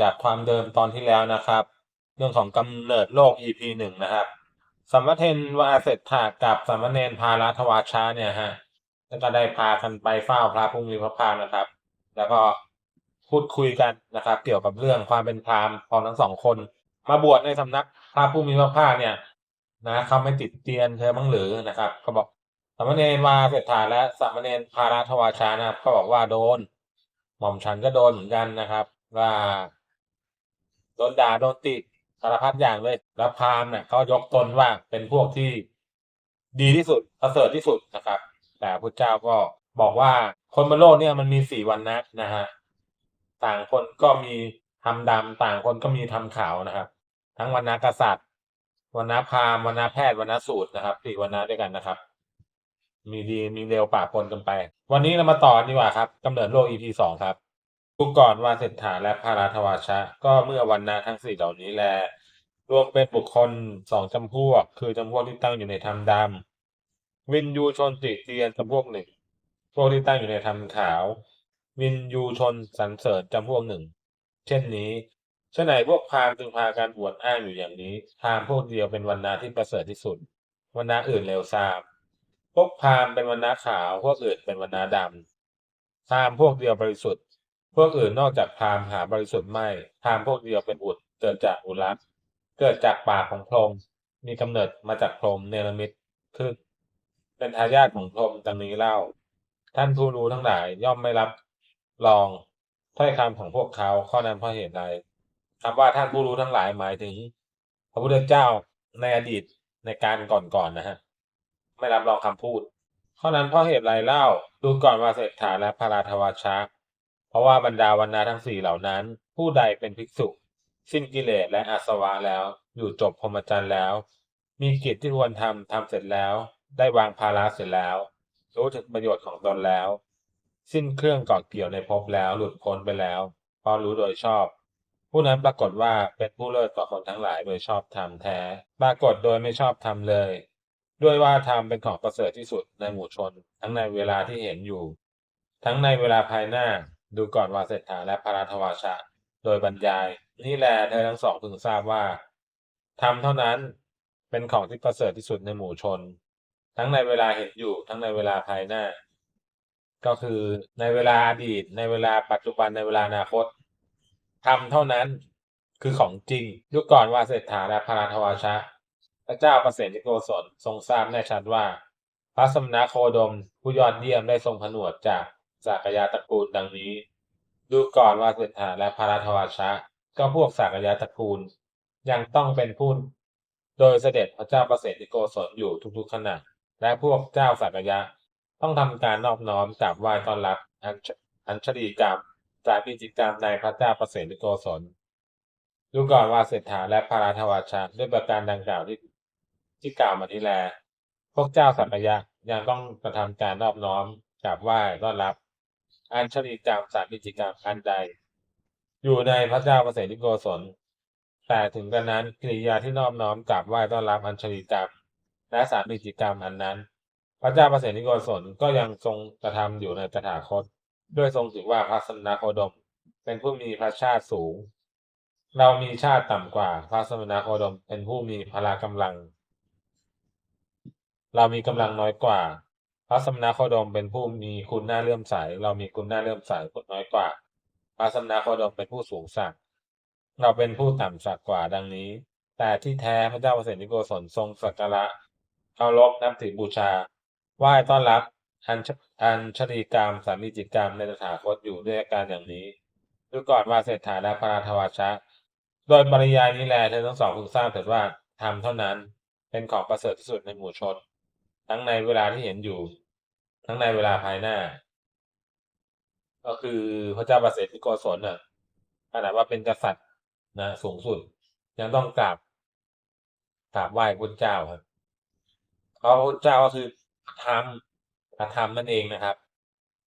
จากความเดิมตอนที่แล้วนะครับ เรื่องของกำเนิดโลก EP หนึ่งนะครับสัมมเทนวาเสร็จถากับสัมมเนนพาราทวาชาเนี่ยฮะก็ได้พากันไปเฝ้าพระผู้มีพระภาคนะครับ แล้วก็พูดคุยกันนะครับ เกี่ยวกับเรื่องความเป็นพราหมณ์ของทั้งสองคน มาบวชในสำนักพระผู้มีพระภาคเนี่ยนะเขาไม่ติดเตียนเธอบ้างหรือนะครับเขาบอกสามเณรมาเสร็จฐานและสามเณรพาราทวาชานะครับเขาบอกว่าโดน หม่อมฉันก็โดนเหมือนกันนะครับ ว่าโดนด่าโดนติสารพัดอย่างเลย แล้วพราหมณ์เนี่ยเขายกตนว่าเป็นพวกที่ดีที่สุดประเสริฐที่สุดนะครับ แต่พระเจ้าก็บอกว่าคนบนโลกเนี่ยมันมีสี่วันนะนะฮะต่างคนก็มีทำดำต่างคนก็มีทำขาวนะครับ ทั้งวันนากษัตริย์วันนาพราหมณ์วันนาแพทย์วันนาสูตรนะครับสี่วันนาด้วยกันนะครับ มีดีมีเร็วป่าปนกันไป วันนี้เรามาต่อดีกว่าครับกำเนิดโลก EP สองครับ ดูก่อนว่าเศรษฐาและพาราทวาชะ ก็เมื่อวันนาทั้งสี่เหล่านี้แล รวมเป็นบุคคลสองจำพวก คือจำพวกที่ตั้งอยู่ในธรรมดำวินยูชนติเตียนจำพวกหนึ่ง พวกที่ตั้งอยู่ในธรรมขาว วินยูชนสรรเสริญจำพวกหนึ่ง เช่นนี้ฉะไหนพวกพราหมณ์จึงพาการบวชอ้างอยู่อย่างนี้พราหมณ์พวกเดียวเป็นวันนาที่ประเสริฐที่สุดวันนาอื่นเลวทรามพวกพราหมณ์เป็นวันนาขาว พวกอื่นเป็นวันนาดำพราหมณ์พวกเดียวบริสุทธิ พวกอื่นนอกจากพราหมณ์หาบริสุทธิ์ไม่พราหมณ์พวกเดียวเป็นอุดเกิดจากอุรักเกิดจากปากของพรหมมีกำเนิดมาจากพรหมเนรมิตขึ้น เป็นทายาทของพรหมดังนี้เล่า ท่านผู้รู้ทั้งหลายย่อมไม่รับรองถ้อยคำของพวกเขาข้อนั้นเพราะเหตุใดคำว่าท่านผู้รู้ทั้งหลายหมายถึง พระพุทธเจ้าในอดีตในการก่อนๆนะฮะไม่รับรองคำพูดข้อนั้นเพราะเหตุไรเล่าดูก่อนว่าเศรษฐาและพาราทวาชะ เพราะว่าบรรดาวันนาทั้งสี่เหล่านั้น ผู้ใดเป็นภิกษุ สิ้นกิเลสและอาสวะแล้ว อยู่จบพรหมจรรย์แล้ว มีกิจที่ควรทำทำเสร็จแล้ว ได้วางภาระเสร็จแล้ว รู้ถึงประโยชน์ของตนแล้ว สิ้นเครื่องเกาะเกี่ยวในภพแล้วหลุดพ้นไปแล้วพอรู้โดยชอบ ผู้นั้นปรากฏว่าเป็นผู้เลิศกว่าคนทั้งหลายโดยชอบธรรมแท้ ปรากฏโดยไม่ชอบธรรมเลย ด้วยว่าธรรมเป็นของประเสริฐที่สุดในหมู่ชน ทั้งในเวลาที่เห็นอยู่ ทั้งในเวลาภายหน้า ดูก่อนวาเสถาและพาราทวาชะ โดยบรรยาย นี่แหละเธอทั้งสองพึงทราบว่าธรรมเท่านั้นเป็นของที่ประเสริฐที่สุดในหมู่ชน ทั้งในเวลาเห็นอยู่ทั้งในเวลาภายหน้า ก็คือในเวลาอดีต ในเวลาปัจจุบันในเวลาอนาคตธรรมเท่านั้นคือของจริงยุคก่อนว่าเศรษฐาและพาราทวาชะ พระเจ้าประเสริฐโกศลทรงทราบแน่ชัดว่า พระสมณโคดมผู้ยอดเยี่ยมได้ทรงผนวดจาก สากยาตระกูลดังนี้ ดูก่อนว่าเศรษฐาและพาราทวาชะ ก็พวกสากยาตระกูล ยังต้องเป็นผู้โดยเสด็จพระเจ้าประเสริฐโกศลอยู่ทุกๆขณะ และพวกเจ้าสากยะ ต้องทำการนอบน้อมกราบไหว้ต้อนรับอัญชลีกรรมจากกิจกรรมในพระเจ้าประเสริฐโกศลดูก่อนว่าเศรษฐาและพาราทวาชาด้วยประการดังกล่าวที่ที่กล่าวมานี้แล พวกเจ้าสักยะยังต้องกระทำการนอบน้อมกราบไหว้ต้อนรับ อัญชลีกรรมสามกิจกรรมอันใด อยู่ในพระเจ้าประเสริฐโกศลแต่ถึงกระนั้นกิริยาที่นอบน้อมกราบไหว้ต้อนรับอัญชลีกรรมและสามกิจกรรมอันนั้น พระเจ้าประเสริฐโกศลก็ยังทรงกระทำอยู่ในตถาคต ด้วยทรงถือว่าพระสมณโคดม เป็นผู้มีพระชาติสูง เรามีชาติต่ำกว่าพระสมณโคดมเป็นผู้มีพละกำลัง เรามีกำลังน้อยกว่า พระสมณโคดมเป็นผู้มีคุณหน้าเลื่อมใส เรามีคุณหน้าเลื่อมใสคนน้อยกว่า พระสมณโคดมเป็นผู้สูงสักเราเป็นผู้ต่ำสักกว่าดังนี้ แต่ที่แท้พระเจ้าประเสริโกศลทรงสักการะเคารพนับถือบูชาไหว้ต้อนรับอันอันชลีกรรมสามีจิตกรรมในตถาคตอยู่ด้วยอาการอย่างนี้ดูก่อนว่าเศรษฐาและพระราทวาชะ โดยปริยายนี้แลเธอทั้งสองพึงทราบเถิดว่าธรรมเท่านั้นเป็นของประเสริฐที่สุดในหมู่ชน ทั้งในเวลาที่เห็นอยู่ ทั้งในเวลาภายหน้า ก็คือพระเจ้าประเสริฐที่โกศลน่ะขนาดว่าเป็นกษัตริย์นะสูงสุด ยังต้องกราบกราบไหว้พระเจ้าครับเพราะพระเจ้าก็คือธรรมพระธรรมนั่นเองนะครับ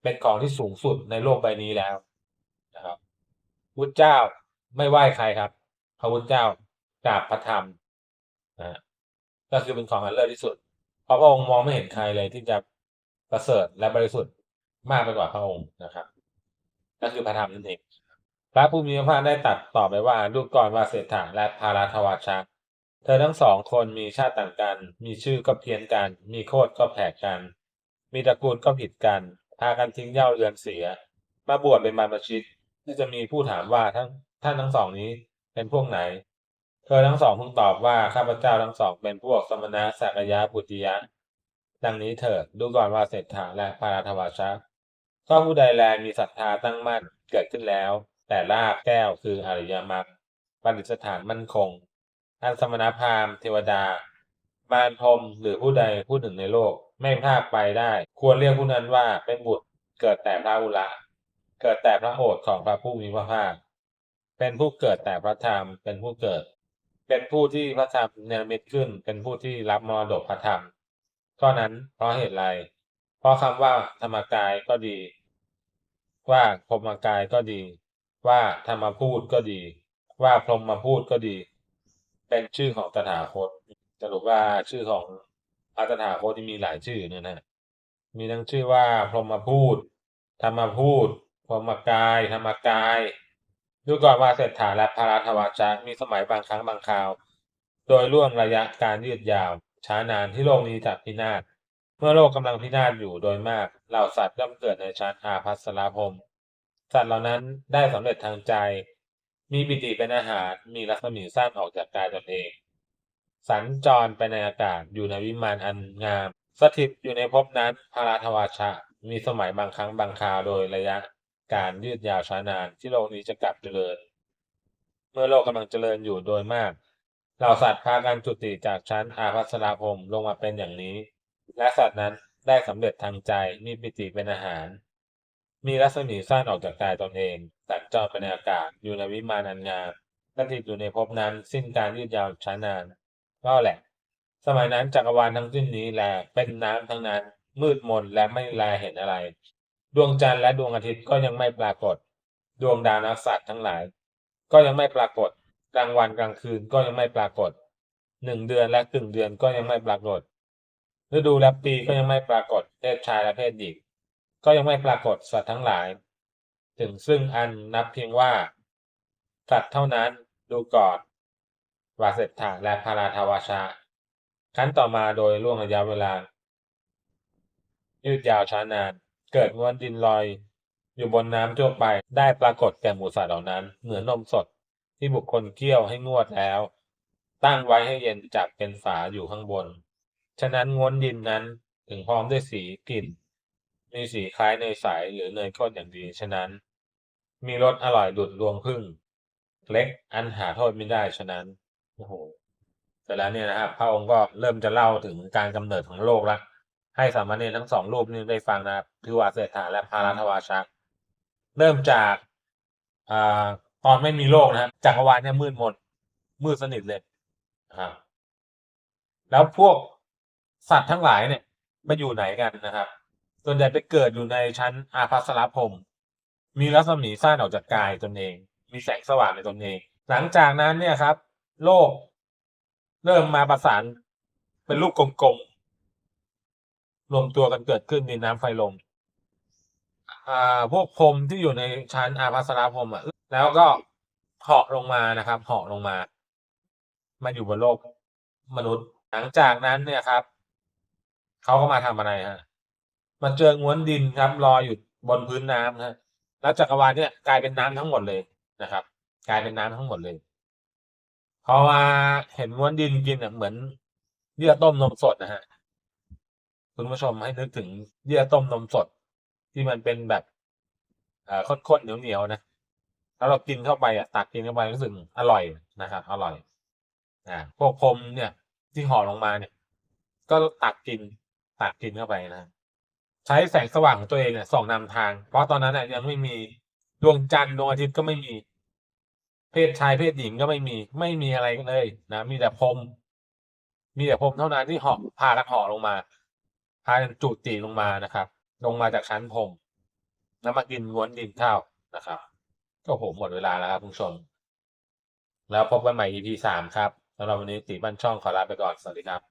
เป็นของที่สูงสุดในโลกใบนี้แล้วนะครับพุทธเจ้าไม่ไหว้ใครครับพระพุทธเจ้ากราบพระธรรมนะก็คือเป็นของอันเลิศที่สุด ราะพระองค์มองไม่เห็นใครเลยที่จะประเสริฐและบริสุทธิ์มากไปกว่าพระองค์นะครับ ก็คือพระธรรมนั่นเองพระผู้มีพระภาคได้ตรัดตอบไปว่าดูก่อนว่าเศรษฐาและพาราทวาชะเธอทั้งสองคนมีชาติต่างกัน มีชื่อก็เพี้ยนกัน มีโคตรก็แผกกัน มีตระกูลก็ผิดกัน พากันทิ้งเย่าเรือนเสีย มาบวชเป็นบรรพชิตที่จะมีผู้ถามว่าทั้งท่านทั้งสองนี้เป็นพวกไหน ธอทั้งสองพึงตอบว่าข้าพเจ้าทั้งสองเป็นพวกสมณะสักยะปุติยะ ดังนี้เถิดดูก่อนว่าเศรษฐาและพาราทวาชะก็ผู้ใดแลมีศรัทธาตั้งมั่นเกิดขึ้นแล้ว แต่ลาบแก้วคืออริยมรรคปฏิสถานมั่นคง อันสมณพราหมณ์เทวดา มารพรมหรือผู้ใดผู้หนึ่งในโลกไม่พลากไปได้ ควรเรียกผู้นั้นว่าเป็นบุตรเกิดแต่พระอุระเกิดแต่พระโอษของพระผู้มีพระภาคเป็นผู้เกิดแต่พระธรรมเป็นผู้เกิด เป็นผู้ที่พระธรรมเนรมิตขึ้น เป็นผู้ที่รับมรดกพระธรรมข้อนั้นเพราะเหตุไร เพราะคำว่าธรรมกายก็ดี ว่าพรหมกายก็ดี ว่าธรรมพูดก็ดี ว่าพรหมมาพูดก็ดี เป็นชื่อของตถาคตสรุปว่าชื่อของพระตถาคตที่มีหลายชื่อเนี่ยนะ มีทั้งชื่อว่าพรหมพูด ธรรมพูดพรหมกาย ธรรมกาย ดูก่อนว่าเศรษฐาและพาราทวาชะมีสมัยบางครั้งบางคราว โดยล่วงระยะการยืดยาว ช้านานที่โลกนี้จะพินาศเมื่อโลกกำลังพินาศอยู่โดยมากเหล่าสัตว์ย่อมเกิดในชั้นอาภัสราพมสัตว์เหล่านั้นได้สำเร็จทางใจ มีปิติเป็นอาหารมีรัศมีสั้นออกจากกายตนเอง สัญจรไปในอากาศอยู่ในวิมานอันงาม สถิตอยู่ในภพนั้นพาราทวาชะมีสมัยบางครั้งบางคราวโดยระยะ การยืดยาวช้านานที่โลกนี้จะกลับเจริญ เมื่อโลกกำลังเจริญอยู่โดยมากเหล่าสัตว์พากันจุติจากชั้นอาภัสราพรมลงมาเป็นอย่างนี้ และสัตว์นั้นได้สำเร็จทางใจมีปิติเป็นอาหาร มีรัศมีสั้นออกจากกายตนเองสัญจรไปในอากาศอยู่ในวิมานอันงามสถิตอยู่ในภพนั้นสิ้นการยืดยาวช้านานก็แหละ สมัยนั้นจักรวาลทั้งสิ้นนี้แลเป็นน้ำทั้งนั้นมืดมนและไม่แลเห็นอะไร ดวงจันทร์และดวงอาทิตย์ก็ยังไม่ปรากฏ ดวงดาวนักสัตว์ทั้งหลาย ก็ยังไม่ปรากฏ กลางวันกลางคืนก็ยังไม่ปรากฏหนึ่งเดือนและครึ่งเดือนก็ยังไม่ปรากฏฤดูและปีก็ยังไม่ปรากฏเพศชายและเพศหญิงก็ยังไม่ปรากฏสัตว์ทั้งหลาย ถึงซึ่งอันนับเพียงว่าสัตว์เท่านั้นดูก่อนวาเสถาและพาราทวาชาขั้นต่อมาโดยล่วงระยะเวลายืดยาวช้านาน เกิดม้วนดินลอย อยู่บนน้ำทั่วไปได้ปรากฏแก่หมูสัตว์เหล่านั้น เหมือนนมสดที่บุคคลเคี่ยวให้งวดแล้ว ตั้งไว้ให้เย็นจับเป็นฝาอยู่ข้างบน ฉะนั้นง้วนดินนั้นถึงพร้อมด้วยสีกลิ่นมีสีคล้ายเนยใสหรือเนยข้นอย่างดีฉะนั้น มีรสอร่อยดุดรวงพึ่ง เล็กอันหาโทษไม่ได้ฉะนั้นโอ้โหเสร็จแล้วเนี่ยนะครับพระองค์ก็เริ่มจะเล่าถึงการกำเนิดของโลกแล้ว ให้สามเณรทั้งสองรูปนี้ได้ฟังนะครับคือวาเศรษฐาและพาราทวาชะเริ่มจากอตอนไม่มีโลกนะครับจักรวาลเนี่ยมืดมนมืดสนิทเลยนะครับแล้วพวกสัตว์ทั้งหลายเนี่ยมาอยู่ไหนกันนะครับ ส่วนใหญ่ไปเกิดอยู่ในชั้นอาภัสรพรมมีรัศมีสั้นออกจากกายตนเอง มีแสงสว่างในตนเอง หลังจากนั้นเนี่ยครับ โลกเริ่มมาประสานเป็นลูกกลม รวมตัวกันเกิดขึ้นดินน้ำไฟลม อ่า พวกพรมที่อยู่ในชั้นอาภัสราพรมอะ แล้วก็เหาะลงมานะครับเหาะลงมา มาอยู่บนโลกมนุษย์ หลังจากนั้นเนี่ยครับ เขาก็มาทำอะไรฮะ มาเจอง้วนดินครับลอยอยู่บนพื้นน้ำนะแล้วจักรวาลเนี่ยกลายเป็นน้ำทั้งหมดเลยนะครับ กลายเป็นน้ำทั้งหมดเลยพอมาเห็นม้วนดินกินอะเหมือนเยื่อต้มนมสดนะฮะ คุณผู้ชมให้นึกถึงเยื่อต้มนมสด ที่มันเป็นแบบอ่อข้นๆเหนียวๆนะแล้วเรากินเข้าไปอะตักกินเข้าไปรู้สึกอร่อยนะครับอร่อยอ่าพวกพรมเนี่ยที่ห่อลงมาเนี่ย ก็ตักกินตักกินเข้าไปนะใช้แสงสว่างของตัวเองเนี่ยส่องนำทาง เพราะตอนนั้นน่ะยังไม่มีดวงจันทร์ดวงอาทิตย์ก็ไม่มี เพศชายเพศหญิงก็ไม่มี ไม่มีอะไรเลยนะมีแต่พรมมีแต่พรมเท่านั้นที่หาะพากันหาะลงมา พากันจุติลงมานะครับ ลงมาจากชั้นพรมแล้วมากินง้วนดินข้าวนะครับ ก็โหหมดเวลาแล้วครับคุณผู้ชม แล้วพบกันใหม่ EP สามครับสำหรับวันนี้ตีบ้านช่องขอลาไปก่อน สวัสดีครับ